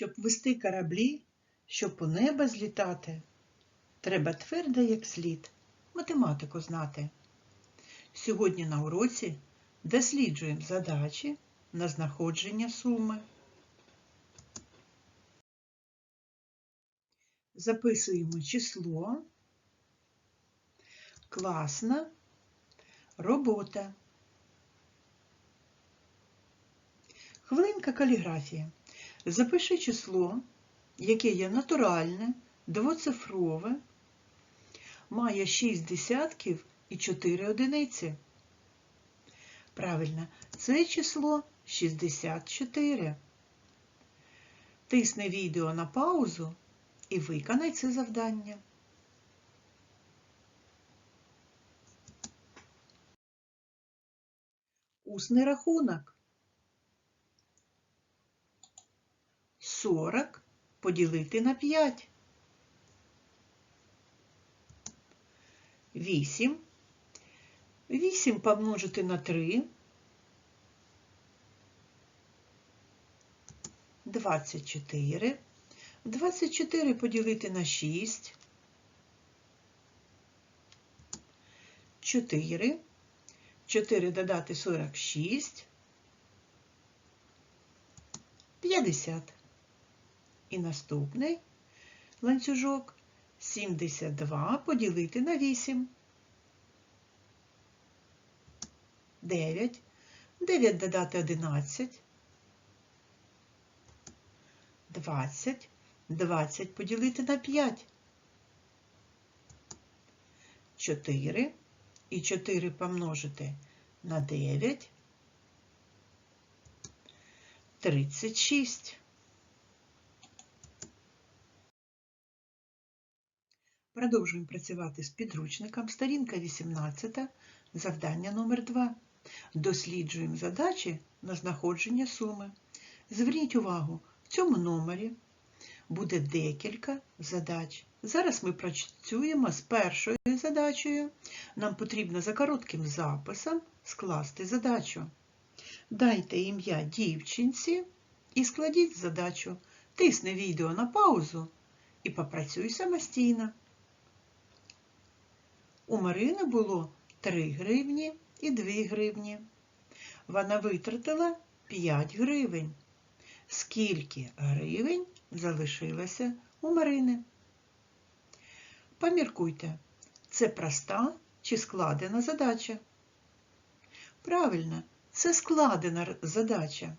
Щоб вести кораблі, щоб у небо злітати, треба твердо, як слід, математику знати. Сьогодні на уроці досліджуємо задачі на знаходження суми. Записуємо число, класна робота. Хвилинка каліграфії. Запиши число, яке є натуральне, двоцифрове, має 6 десятків і 4 одиниці. Правильно, це число 64. Тисни відео на паузу і виконай це завдання. Усний рахунок. 40 поділити на 5. 8. 8 помножити на 3. 24. 24 поділити на 6. 4. 4 додати 46. 50. І наступний ланцюжок 72 поділити на 8. 9. 9 додати 11. 20. 20 поділити на 5. 4. І 4 помножити на 9. 36. Продовжуємо працювати з підручником. Сторінка 18, завдання номер 2. Досліджуємо задачі на знаходження суми. Зверніть увагу, в цьому номері буде декілька задач. Зараз ми працюємо з першою задачею. Нам потрібно за коротким записом скласти задачу. Дайте ім'я дівчинці і складіть задачу. Тисни відео на паузу і попрацюй самостійно. У Марини було 3 гривні і 2 гривні. Вона витратила 5 гривень. Скільки гривень залишилося у Марини? Поміркуйте, це проста чи складена задача? Правильно, це складена задача.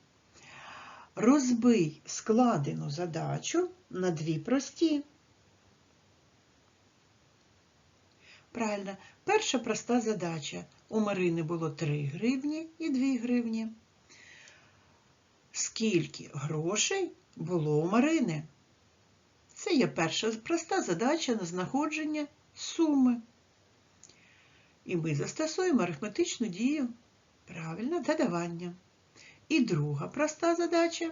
Розбий складену задачу на дві прості. Правильно, перша проста задача. У Марини було 3 гривні і 2 гривні. Скільки грошей було у Марини? Це є перша проста задача на знаходження суми. І ми застосуємо арифметичну дію. Правильно, додавання. І друга проста задача.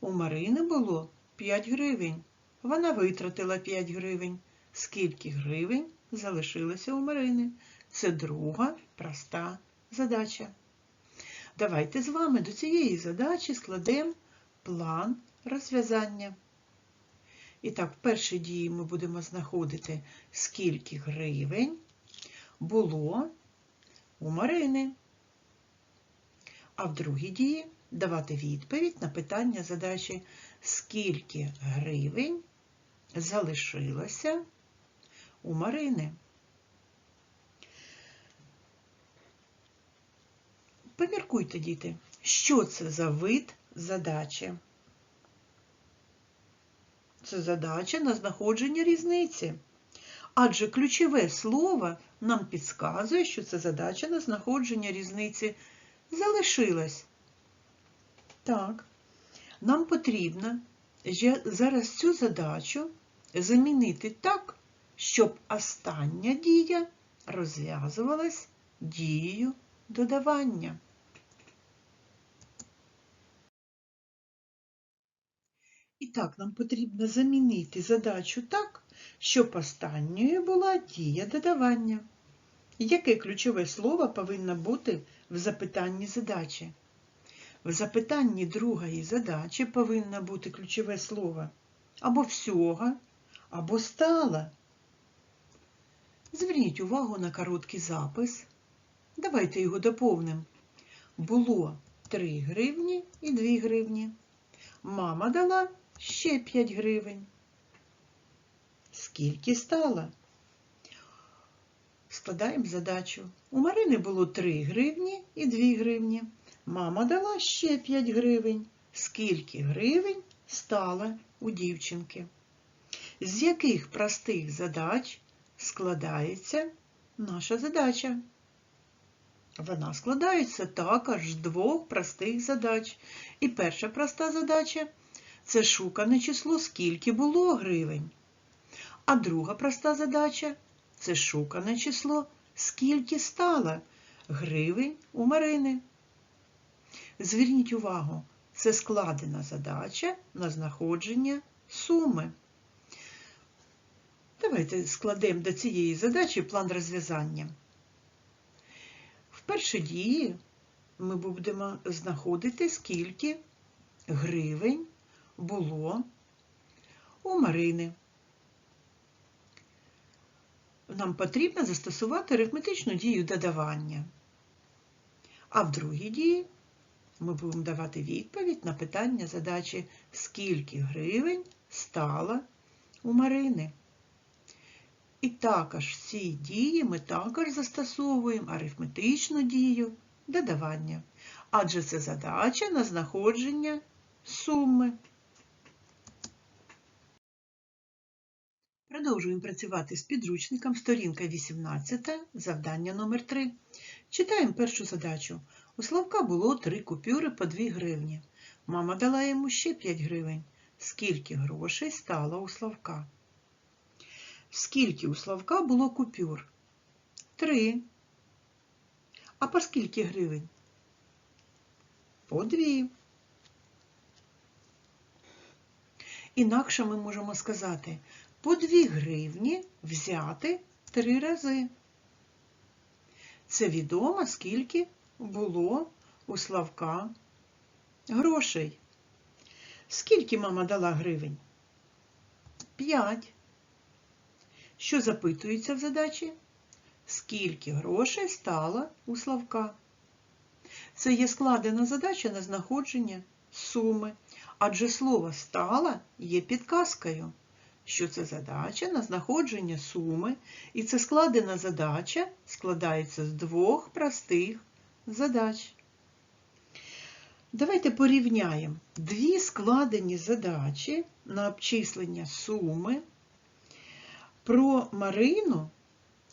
У Марини було 5 гривень. Вона витратила 5 гривень. Скільки гривень залишилося у Марини? Це друга проста задача. Давайте з вами до цієї задачі складемо план розв'язання. І так, в першій дії ми будемо знаходити, скільки гривень було у Марини. А в другій дії давати відповідь на питання задачі, скільки гривень залишилося у Марини. Поміркуйте, діти, що це за вид задачі? Це задача на знаходження різниці. Адже ключове слово нам підказує, що це задача на знаходження різниці залишилась. Так, нам потрібно зараз цю задачу замінити так, щоб остання дія розв'язувалась дією додавання. І так, нам потрібно замінити задачу так, щоб останньою була дія додавання. Яке ключове слово повинно бути в запитанні задачі? В запитанні другої задачі повинно бути ключове слово або всього, або стала. Зверніть увагу на короткий запис. Давайте його доповнимо. Було 3 гривні і 2 гривні. Мама дала ще 5 гривень. Скільки стало? Складаємо задачу. У Марини було 3 гривні і 2 гривні. Мама дала ще 5 гривень. Скільки гривень стало у дівчинки? З яких простих задач складається наша задача? Вона складається також з двох простих задач. І перша проста задача це шукане число, скільки було гривень. А друга проста задача це шукане число, скільки стало гривень у Марини. Зверніть увагу, це складена задача на знаходження суми. Давайте складемо до цієї задачі план розв'язання. В першій дії ми будемо знаходити, скільки гривень було у Марини. Нам потрібно застосувати арифметичну дію додавання. А в другій дії ми будемо давати відповідь на питання задачі, скільки гривень стало у Марини. І також в цій дії ми також застосовуємо арифметичну дію додавання, адже це задача на знаходження суми. Продовжуємо працювати з підручником, сторінка 18, завдання номер 3 Читаємо першу задачу. У Славка було три купюри по 2 гривні. Мама дала йому ще 5 гривень. Скільки грошей стало у Славка? Скільки у Славка було купюр? Три. А по скільки гривень? По дві. Інакше ми можемо сказати, по 2 гривні взяти три рази. Це відомо, скільки було у Славка грошей. Скільки мама дала гривень? 5. Що запитується в задачі? Скільки грошей стало у Славка? Це є складена задача на знаходження суми, адже слово стала є підказкою, що це задача на знаходження суми, і це складена задача складається з двох простих задач. Давайте порівняємо дві складені задачі на обчислення суми про Марину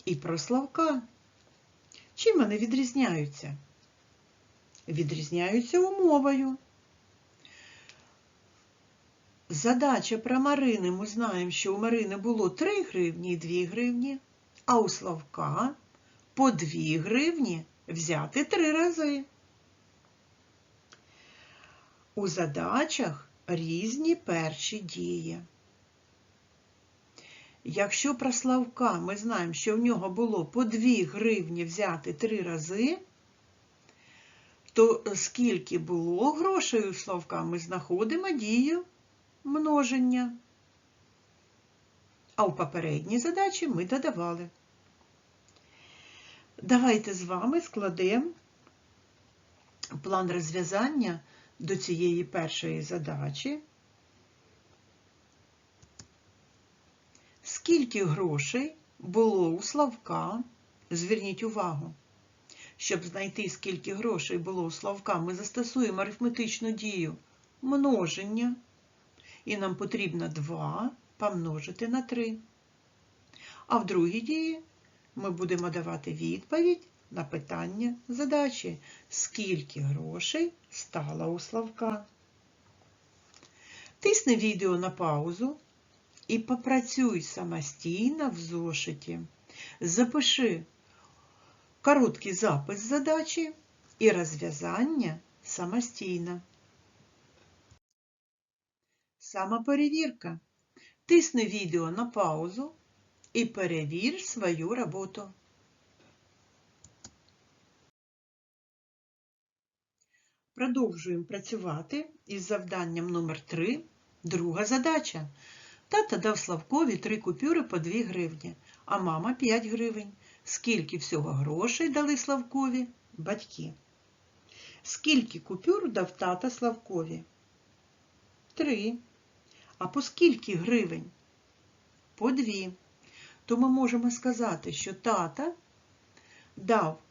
і про Славка. Чим вони відрізняються? Відрізняються умовою. Задача про Марини ми знаємо, що у Марини було 3 гривні і 2 гривні, а у Славка по 2 гривні взяти 3 рази. У задачах різні перші дії. Якщо про Славка ми знаємо, що в нього було по 2 гривні взяти 3 рази, то скільки було грошей у Славка, ми знаходимо дію множення. А у попередній задачі ми додавали. Давайте з вами складемо план розв'язання до цієї першої задачі. Скільки грошей було у Славка? Зверніть увагу. Щоб знайти, скільки грошей було у Славка, ми застосуємо арифметичну дію множення. І нам потрібно 2 помножити на 3. А в другій дії ми будемо давати відповідь на питання задачі, скільки грошей стало у Славка. Тисни відео на паузу і попрацюй самостійно в зошиті. Запиши короткий запис задачі і розв'язання самостійно. Самоперевірка. Тисни відео на паузу і перевір свою роботу. Продовжуємо працювати із завданням номер 3 Друга задача. Тата дав Славкові 3 купюри по 2 гривні, а мама 5 гривень. Скільки всього грошей дали Славкові батьки? Скільки купюр дав тата Славкові? 3. А по скільки гривень? По 2. То ми можемо сказати, що тата дав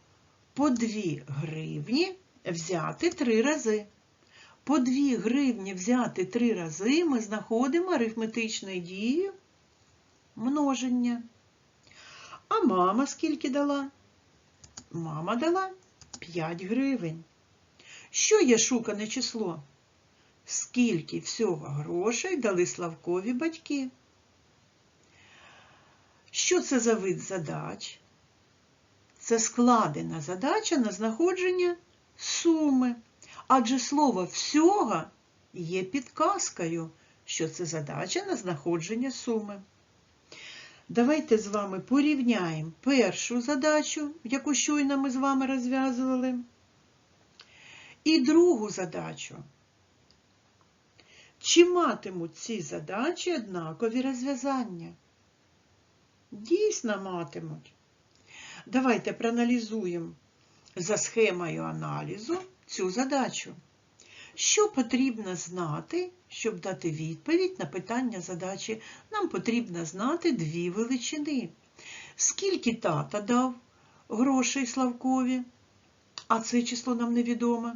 по 2 гривні взяти 3 рази. По 2 гривні взяти 3 рази ми знаходимо арифметичною дією множення. А мама скільки дала? Мама дала 5 гривень. Що є шукане число? Скільки всього грошей дали Славкові батьки? Що це за вид задач? Це складена задача на знаходження суми. Адже слово всього є підказкою, що це задача на знаходження суми. Давайте з вами порівняємо першу задачу, яку щойно ми з вами розв'язували, і другу задачу. Чи матимуть ці задачі однакові розв'язання? Дійсно матимуть. Давайте проаналізуємо за схемою аналізу цю задачу. Що потрібно знати, щоб дати відповідь на питання задачі? Нам потрібно знати дві величини. Скільки тата дав грошей Славкові, а це число нам невідомо.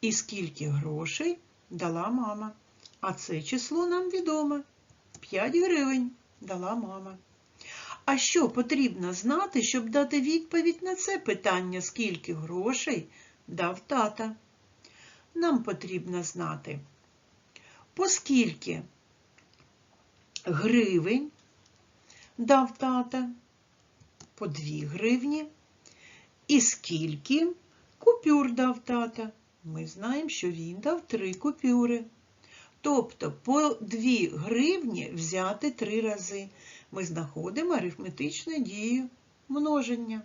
І скільки грошей дала мама, а це число нам відомо. 5 гривень дала мама. А що потрібно знати, щоб дати відповідь на це питання, скільки грошей дав тата? Нам потрібно знати, по скільки гривень дав тата, по 2 гривні, і скільки купюр дав тата. Ми знаємо, що він дав 3 купюри. Тобто по 2 гривні взяти 3 рази. Ми знаходимо арифметичну дію множення.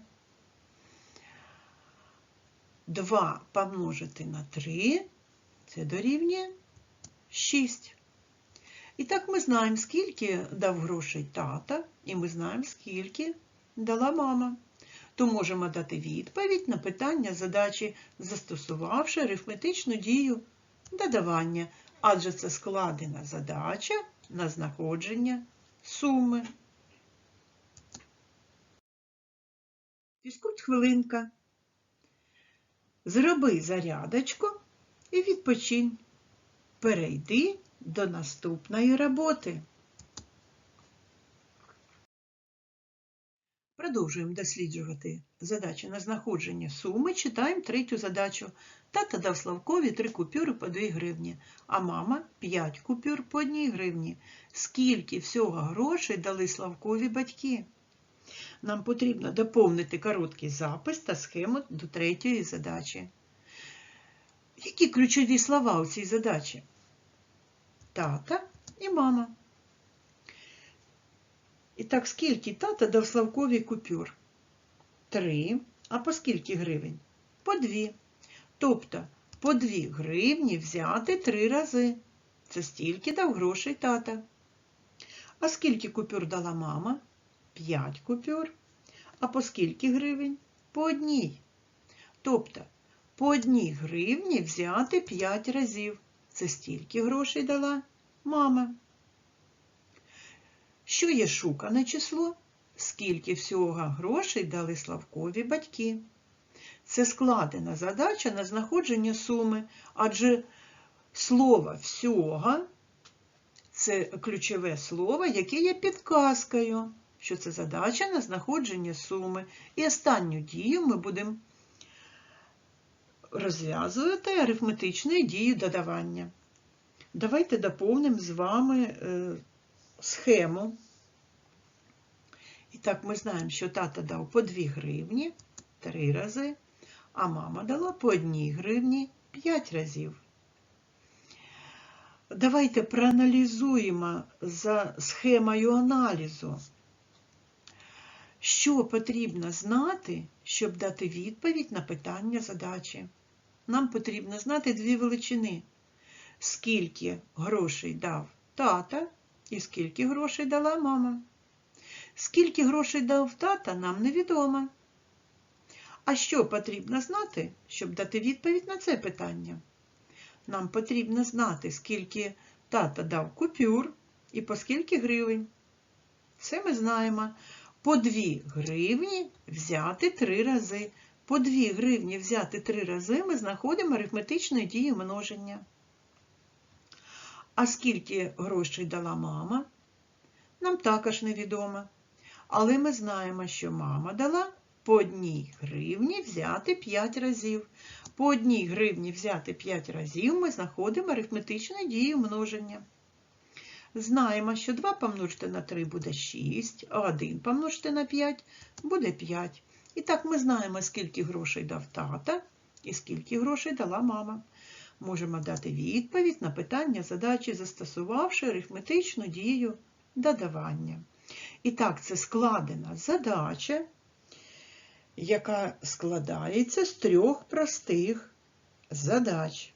2 помножити на 3 це дорівнює 6. І так ми знаємо, скільки дав грошей тата, і ми знаємо, скільки дала мама. То можемо дати відповідь на питання задачі, застосувавши арифметичну дію додавання, адже це складена задача на знаходження суми. Фізкульт хвилинка. Зроби зарядочку і відпочинь. Перейди до наступної роботи. Продовжуємо досліджувати задачі на знаходження суми. Читаємо третю задачу. Тата дав Славкові 3 купюри по 2 гривні, а мама 5 купюр по 1 гривні. Скільки всього грошей дали Славкові батьки? Нам потрібно доповнити короткий запис та схему до третьої задачі. Які ключові слова у цій задачі? Тата і мама. І так, скільки тата дав Славкові купюр? Три. А по скільки гривень? По дві. Тобто по дві гривні взяти три рази. Це стільки дав грошей тата. А скільки купюр дала мама? П'ять купюр. А по скільки гривень? По одній. Тобто по одній гривні взяти п'ять разів. Це стільки грошей дала мама. Що є шукане число? Скільки всього грошей дали Славкові батьки? Це складена задача на знаходження суми, адже слово всього це ключове слово, яке є підказкою, що це задача на знаходження суми. І останню дію ми будемо розв'язувати арифметичною дією додавання. Давайте доповнимо з вами е, схему. І так, ми знаємо, що тата дав по 2 гривні 3 рази, а мама дала по 1 гривні 5 разів. Давайте проаналізуємо за схемою аналізу, що потрібно знати, щоб дати відповідь на питання задачі. нам потрібно знати дві величини. Скільки грошей дав тата і скільки грошей дала мама. Скільки грошей дав тата, нам невідомо. А що потрібно знати, щоб дати відповідь на це питання? Нам потрібно знати, скільки тата дав купюр і по скільки гривень. Це ми знаємо. По 2 гривні взяти три рази. По 2 гривні взяти три рази ми знаходимо арифметичну дію множення. А скільки грошей дала мама? Нам також невідомо. Але ми знаємо, що мама дала по 1 гривні взяти 5 разів. По 1 гривні взяти 5 разів ми знаходимо арифметичну дію множення. Знаємо, що 2 помножити на 3 буде 6, а 1 помножити на 5 буде 5. І так ми знаємо, скільки грошей дав тата і скільки грошей дала мама. Можемо дати відповідь на питання задачі, застосувавши арифметичну дію додавання. І так, це складена задача, яка складається з трьох простих задач.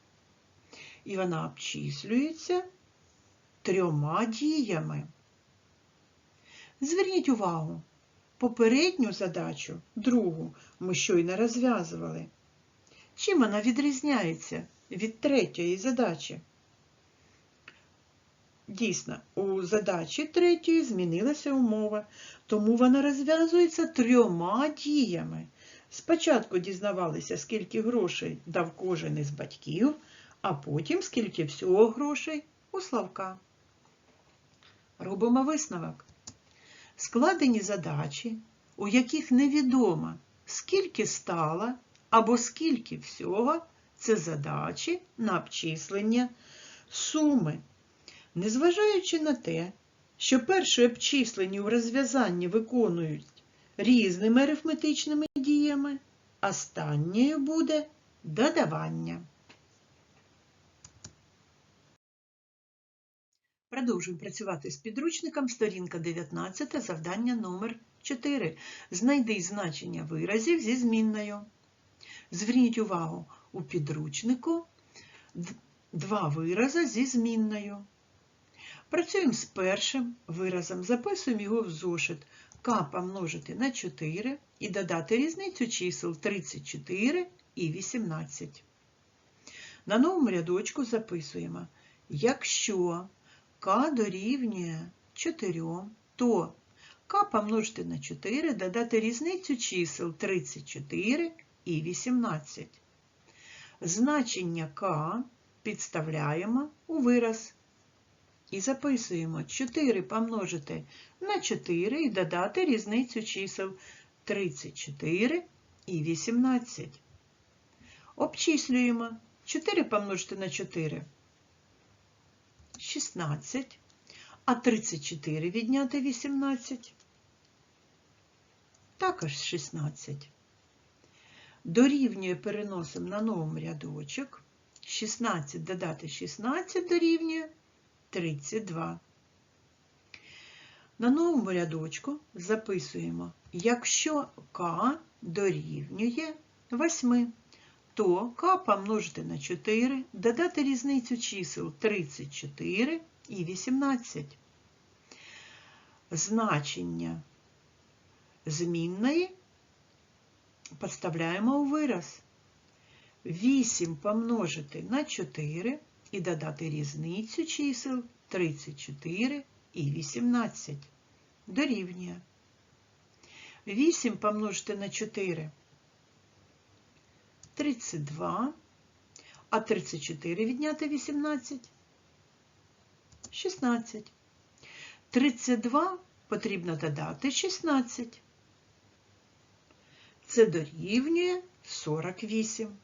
І вона обчислюється трьома діями. Зверніть увагу, попередню задачу, другу, ми щойно розв'язували. Чим вона відрізняється від третьої задачі? Дійсно, у задачі третьої змінилася умова, тому вона розв'язується трьома діями. Спочатку дізнавалися, скільки грошей дав кожен із батьків, а потім скільки всього грошей у Славка. Робимо висновок. Складені задачі, у яких невідомо, скільки стало або скільки всього, це задачі на обчислення суми. Незважаючи на те, що перші обчислені у розв'язанні виконують різними арифметичними діями, останньою буде додавання. Продовжуємо працювати з підручником, сторінка 19, завдання номер 4. Знайди значення виразів зі змінною. Зверніть увагу, у підручнику два вирази зі змінною. Працюємо з першим виразом, записуємо його в зошит k помножити на 4 і додати різницю чисел 34 і 18. На новому рядочку записуємо, якщо k дорівнює 4, то k помножити на 4 додати різницю чисел 34 і 18. Значення k підставляємо у вираз. І записуємо 4 помножити на 4 і додати різницю чисел 34 і 18. Обчислюємо 4 помножити на 4 16, а 34 відняти 18 також 16. Дорівнює переносимо на новий рядочок. 16 додати 16 дорівнює 32. На новому рядочку записуємо, якщо k дорівнює 8, то k помножити на 4, додати різницю чисел 34 і 18. Значення змінної підставляємо у вираз. 8 помножити на 4 і додати різницю чисел 34 і 18. Дорівнює. 8 помножити на 4 32, а 34 відняти 18 16. 32 потрібно додати 16. Це дорівнює 48.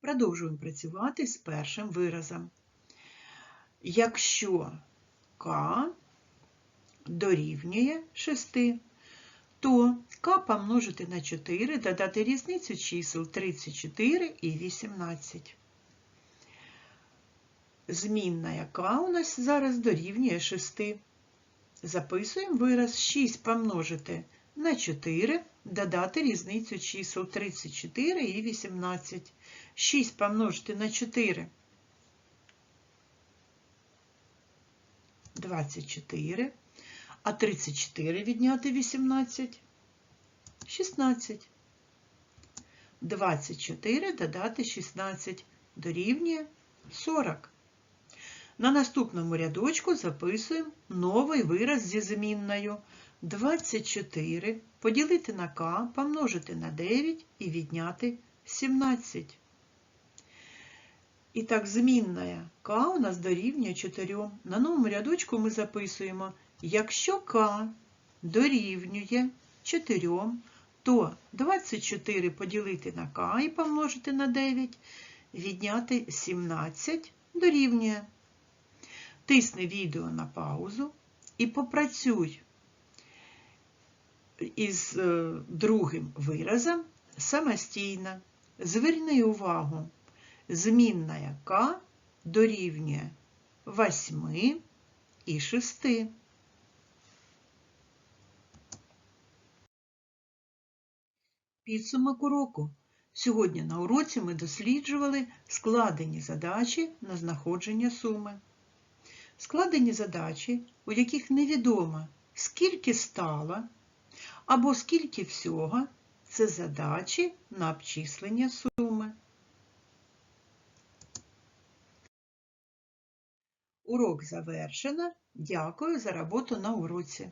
Продовжуємо працювати з першим виразом. Якщо k дорівнює 6, то k помножити на 4, додати різницю чисел 34 і 18. Змінна, яка у нас зараз дорівнює 6. Записуємо вираз 6 помножити на 4 додати різницю чисел 34 і 18. 6 помножити на 4 24, а 34 відняти 18 16. 24 додати 16 дорівнює 40. На наступному рядочку записуємо новий вираз зі змінною. 24 поділити на k, помножити на 9 і відняти 17. І так, змінна k у нас дорівнює 4. На новому рядочку ми записуємо, якщо k дорівнює 4, то 24 поділити на k і помножити на 9, відняти 17 дорівнює. Тисни відео на паузу і попрацюй із е, другим виразом самостійно. Зверни увагу, змінна яка дорівнює 8 і 6. Підсумок уроку. Сьогодні на уроці ми досліджували складені задачі на знаходження суми. Складені задачі, у яких невідомо, скільки стало або скільки всього, це задачі на обчислення суми. Урок завершено. Дякую за роботу на уроці.